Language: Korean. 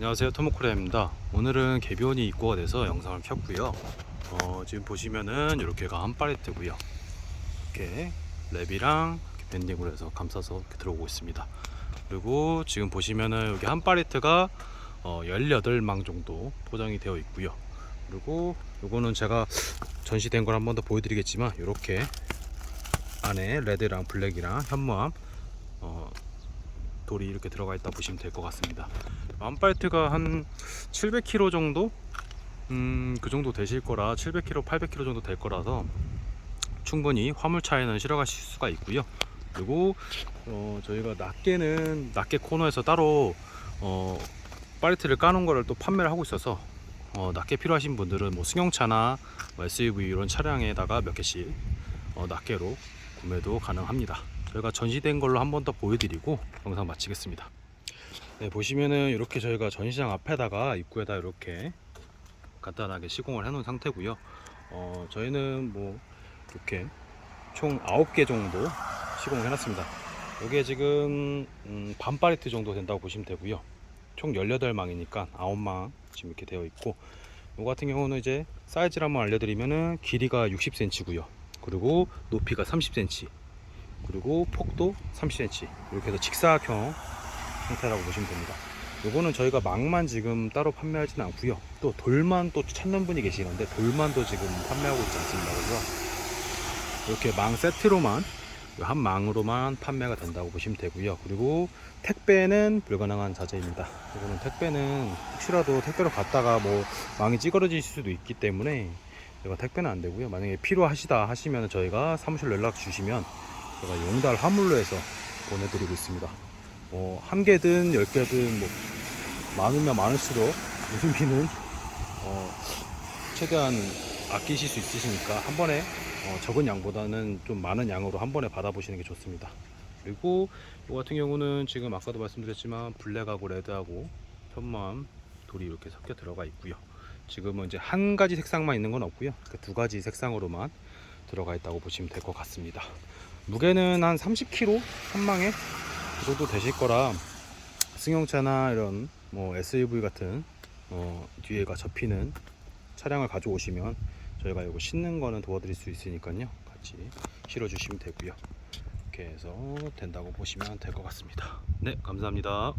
안녕하세요. 토모코리아입니다. 오늘은 개변이 입고가 돼서 영상을 켰고요. 어, 지금 보시면은 이렇게가 한 팔레트고요. 이렇게 랩이랑 이렇게 밴딩으로 해서 감싸서 이렇게 들어오고 있습니다. 그리고 지금 보시면은 여기 한 팔레트가 어, 18망 정도 포장이 되어 있고요. 그리고 요거는 제가 전시된 걸 한 번 더 보여드리겠지만 이렇게 안에 레드랑 블랙이랑 현무암 어, 돌이 이렇게 들어가 있다 보시면 될 것 같습니다. 암파이트가 한 700kg 정도, 음, 그 정도 되실 거라 700kg, 800kg 정도 될 거라서 충분히 화물차에는 실어가실 수가 있고요. 그리고 어, 저희가 낱개는 낱개 코너에서 따로 어, 파레트를 까놓은 거를 또 판매를 하고 있어서 어, 낱개 필요하신 분들은 뭐 승용차나 뭐 SUV 이런 차량에다가 몇 개씩 어, 낱개로 구매도 가능합니다. 저희가 전시된 걸로 한 번 더 보여드리고 영상 마치겠습니다. 네, 보시면은 이렇게 저희가 전시장 앞에다가 입구에다 이렇게 간단하게 시공을 해놓은 상태고요. 어, 저희는 뭐 이렇게 총 9개 정도 시공을 해놨습니다. 여기에 지금 음, 반 파레트 정도 된다고 보시면 되고요. 총 18망이니까 9망 지금 이렇게 되어 있고 이 같은 경우는 이제 사이즈를 한번 알려드리면은 길이가 60cm고요. 그리고 높이가 30cm 그리고 폭도 30cm 이렇게 해서 직사각형 형태라고 보시면 됩니다. 요거는 저희가 망만 지금 따로 판매하지는 않고요. 또 돌만 또 찾는 분이 계시는데 돌만도 지금 판매하고 있지 않습니다. 그래서 이렇게 망 세트로만 한 망으로만 판매가 된다고 보시면 되고요. 그리고 택배는 불가능한 자재입니다. 이거는 택배는 혹시라도 택배로 갔다가 뭐 망이 찌그러질 수도 있기 때문에 제가 택배는 안 되고요. 만약에 필요하시다 하시면 저희가 사무실 연락 주시면 제가 용달 화물로 해서 보내드리고 있습니다. 어, 한 개든 열 개든 뭐 많으면 많을수록 유승비는 어, 최대한 아끼실 수 있으시니까 한 번에 어, 적은 양보다는 좀 많은 양으로 한 번에 받아보시는 게 좋습니다. 그리고 이 같은 경우는 지금 아까도 말씀드렸지만 블랙하고 레드하고 현무암 돌이 이렇게 섞여 들어가 있고요. 지금은 이제 한 가지 색상만 있는 건 없고요. 그두 가지 색상으로만 들어가 있다고 보시면 될 것 같습니다. 무게는 한 30kg 한 망에 그 정도 되실 거라 승용차나 이런 뭐 SUV 같은 어, 뒤에가 접히는 차량을 가져오시면 저희가 이거 싣는 거는 도와드릴 수 있으니까요. 같이 실어 주시면 되고요. 이렇게 해서 된다고 보시면 될 것 같습니다. 네, 감사합니다.